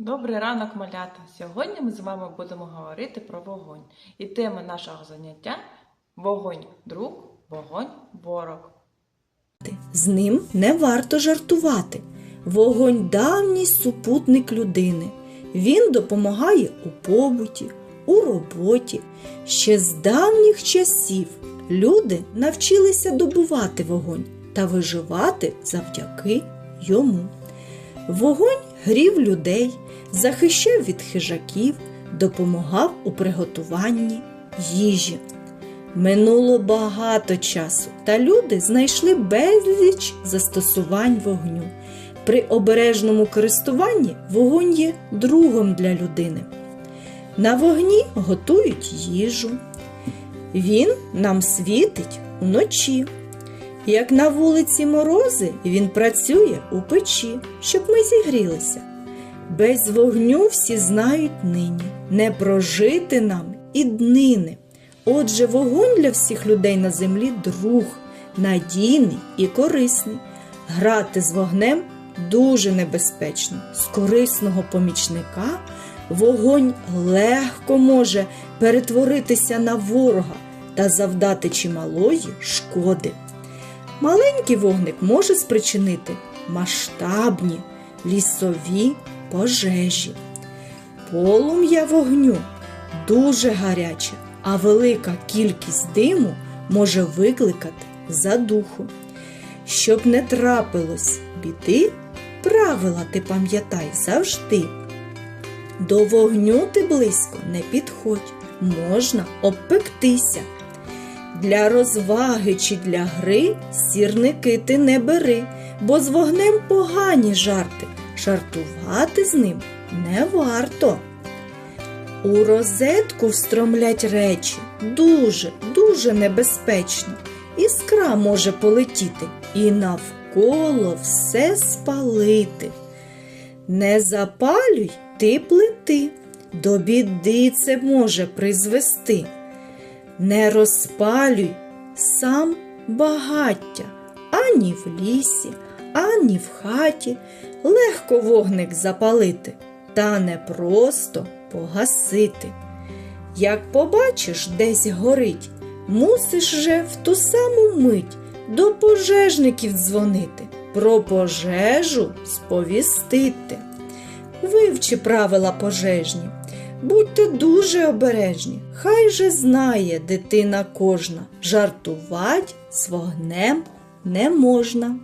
Добрий ранок, малята! Сьогодні ми з вами будемо говорити про вогонь. І тема нашого заняття вогонь друг, вогонь ворог. З ним не варто жартувати. Вогонь давній супутник людини. Він допомагає у побуті, у роботі. Ще з давніх часів люди навчилися добувати вогонь та виживати завдяки йому. Вогонь грів людей, захищав від хижаків, допомагав у приготуванні їжі. Минуло багато часу, та люди знайшли безліч застосувань вогню. При обережному користуванні вогонь є другом для людини. На вогні готують їжу. Він нам світить уночі. Як на вулиці морози, він працює у печі, щоб ми зігрілися. Без вогню всі знають нині, не прожити нам і днини. Отже, вогонь для всіх людей на землі друг, надійний і корисний. Грати з вогнем дуже небезпечно. З корисного помічника вогонь легко може перетворитися на ворога та завдати чималої шкоди. Маленький вогник може спричинити масштабні лісові пожежі. Полум'я вогню дуже гаряче, а велика кількість диму може викликати задуху. Щоб не трапилось біди, правила ти пам'ятай завжди. До вогню ти близько не підходь, можна обпектися. Для розваги чи для гри сірники ти не бери, бо з вогнем погані жарти. Жартувати з ним не варто. У розетку встромлять речі дуже, дуже небезпечно. Іскра може полетіти і навколо все спалити. Не запалюй ти плити, до біди це може призвести. Не розпалюй сам багаття ані в лісі, ані в хаті. Легко вогник запалити, та не просто погасити. Як побачиш, десь горить, мусиш же в ту саму мить до пожежників дзвонити, про пожежу сповістити. Вивчи правила пожежні, будьте дуже обережні, хай же знає дитина кожна, жартувать з вогнем не можна.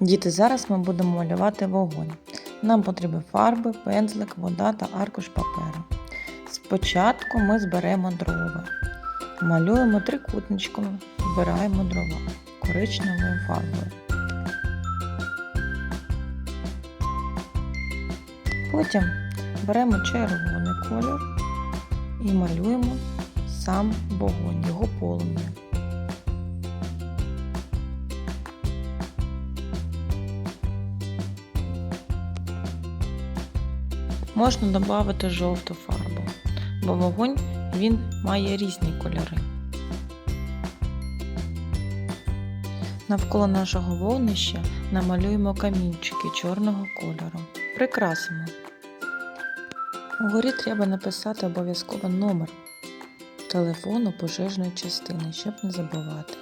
Діти, зараз ми будемо малювати вогонь. Нам потрібні фарби, пензлик, вода та аркуш паперу. Спочатку ми зберемо дрова. Малюємо трикутничком, збираємо дрова коричневою фарбою. Потім беремо червоний кольор і малюємо сам вогонь, його полум'я. Можна додати жовту фарбу, бо вогонь він має різні кольори. Навколо нашого вогнища намалюємо камінчики чорного кольору. Прикрасимо. Угорі треба написати обов'язково номер телефону пожежної частини, щоб не забувати.